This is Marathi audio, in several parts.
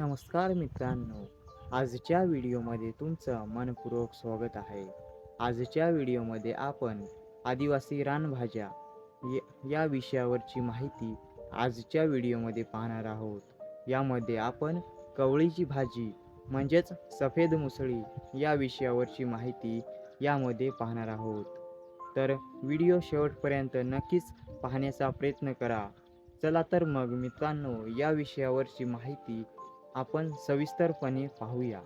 नमस्कार मित्रांनो आजच्या व्हिडिओमध्ये तुमचं मनपूर्वक स्वागत आहे. आजच्या व्हिडिओमध्ये आपण आदिवासी रानभाज्या या- या विषयावरची माहिती आजच्या व्हिडिओमध्ये पाहणार आहोत. यामध्ये आपण कवळीची भाजी म्हणजेच सफेद मुसळी या विषयावरची माहिती यामध्ये पाहणार आहोत. तर व्हिडिओ शेवटपर्यंत नक्कीच पाहण्याचा प्रयत्न करा. चला तर मग मित्रांनो या विषयावरची माहिती आपण सविस्तरपणे पाहूया.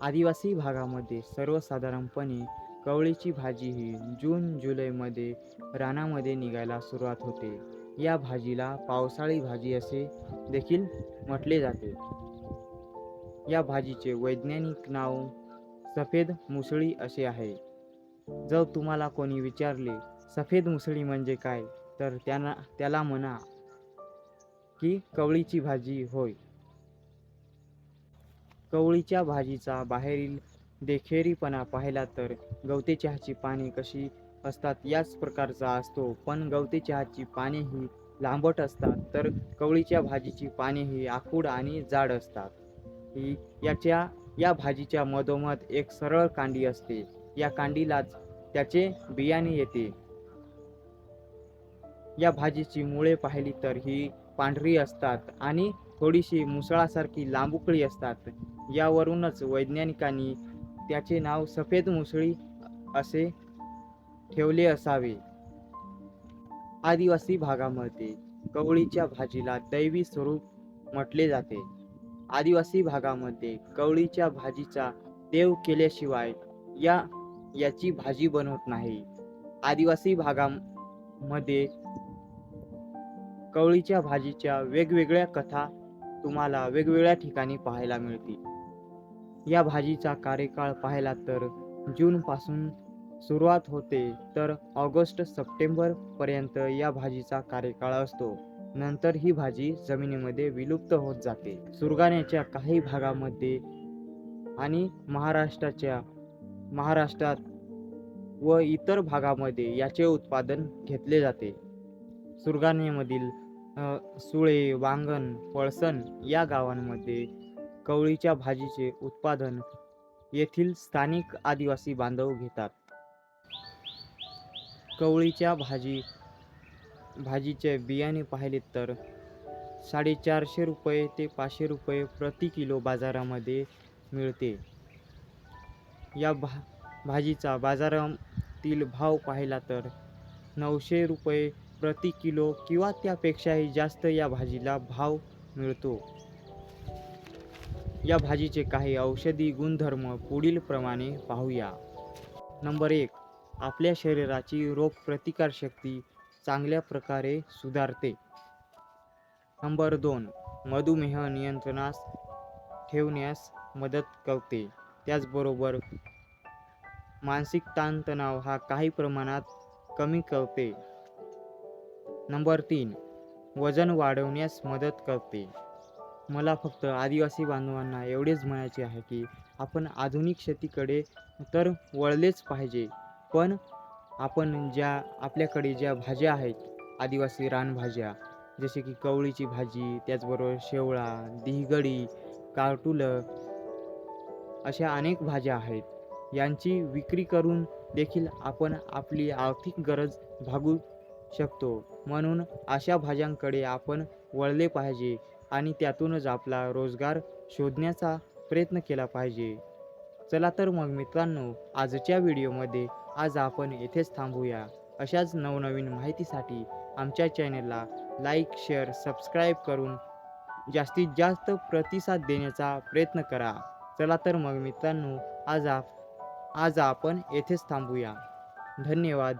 आदिवासी भागामध्ये सर्वसाधारणपणे कवळीची भाजी ही जून जुलैमध्ये रानामध्ये निघायला सुरुवात होते. या भाजीला पावसाळी भाजी असे देखील म्हटले जाते. या भाजीचे वैज्ञानिक नाव सफेद मुसळी असे आहे. जर तुम्हाला कोणी विचारले सफेद मुसळी म्हणजे काय? तर त्यांना त्याला म्हणा की कवळीची भाजी होय. कवळीच्या भाजीचा बाहेरील देखेरीपणा पाहिला तर गवते चहाची पाने कशी असतात याच प्रकारचा असतो. पण गवते चहाची पाने ही लांबट असतात तर कवळीच्या भाजीची पाने ही आखूड आणि जाड असतात. ही याच्या या भाजीच्या मधोमध एक सरळ कांडी असते. या कांडीलाच त्याचे बियाणे येते. या भाजीची मुळे पाहिली तर ही पांढरी असतात आणि थोडीशी मुसळासारखी लांबुकळी असतात. यावरूनच वैज्ञानिकांनी त्याचे नाव सफेद मुसळी असे ठेवले असावे. आदिवासी भागामध्ये कवळीच्या भाजीला दैवी स्वरूप म्हटले जाते. आदिवासी भागामध्ये कवळीच्या भाजीचा देव केल्याशिवाय या याची भाजी बनवत नाही. आदिवासी भागामध्ये कवळीच्या भाजीच्या वेगवेगळ्या कथा तुम्हाला वेगवेगळ्या ठिकाणी पाहायला मिळतील. या भाजीचा कार्यकाळ पाहिला तर जूनपासून सुरुवात होते तर ऑगस्ट सप्टेंबर पर्यंत या भाजीचा कार्यकाळ असतो. नंतर ही भाजी जमिनीमध्ये विलुप्त होत जाते. सुरगाण्याच्या काही भागामध्ये आणि महाराष्ट्राच्या महाराष्ट्रात व इतर भागामध्ये याचे उत्पादन घेतले जाते. सुरगाणेमधील सुळे वांगण पळसण या गावांमध्ये कवळीच्या भाजीचे उत्पादन येथील स्थानिक आदिवासी बांधव घेतात. कवळीच्या भाजी भाजीचे बियाणे पाहिले तर साडेचारशे रुपये ते पाचशे रुपये प्रति किलो बाजारामध्ये मिळते. या भा भाजीचा बाजारातील भाव पाहिला तर नऊशे रुपये प्रति किलो किंवा त्यापेक्षाही जास्त या भाजीला भाव मिळतो. या भाजीचे काही औषधी गुणधर्म पुढीलप्रमाणे पाहूया. नंबर एक आपल्या शरीराची रोगप्रतिकारशक्ती चांगल्या प्रकारे सुधारते. नंबर दोन मधुमेह नियंत्रणास ठेवण्यास मदत करते. त्याचबरोबर मानसिक ताणतणाव हा काही प्रमाणात कमी करते. नंबर तीन वजन वाढवण्यास मदत करते. मला फक्त आदिवासी बांधवांना एवढेच म्हणायचे आहे की आपण आधुनिक शेतीकडे तर वळलेच पाहिजे पण आपण ज्या आपल्याकडे ज्या भाज्या आहेत आदिवासी रानभाज्या जसे की कवळीची भाजी त्याचबरोबर शेवळा दिहगडी कारटुलं अशा अनेक भाज्या आहेत. यांची विक्री करून देखील आपण आपली आर्थिक गरज भागू शकतो. म्हणून अशा भाज्यांकडे आपण वळले पाहिजे आणि त्यातूनच आपला रोजगार शोधण्याचा प्रयत्न केला पाहिजे. चला तर मग मित्रांनो आजच्या व्हिडिओमध्ये आज आपण येथेच थांबूया. अशाच नवनवीन माहितीसाठी आमच्या चॅनलला लाईक शेअर सबस्क्राईब करून जास्तीत जास्त प्रतिसाद देण्याचा प्रयत्न करा. चला तर मग मित्रांनो आज आप आज आपण येथेच थांबूया. धन्यवाद.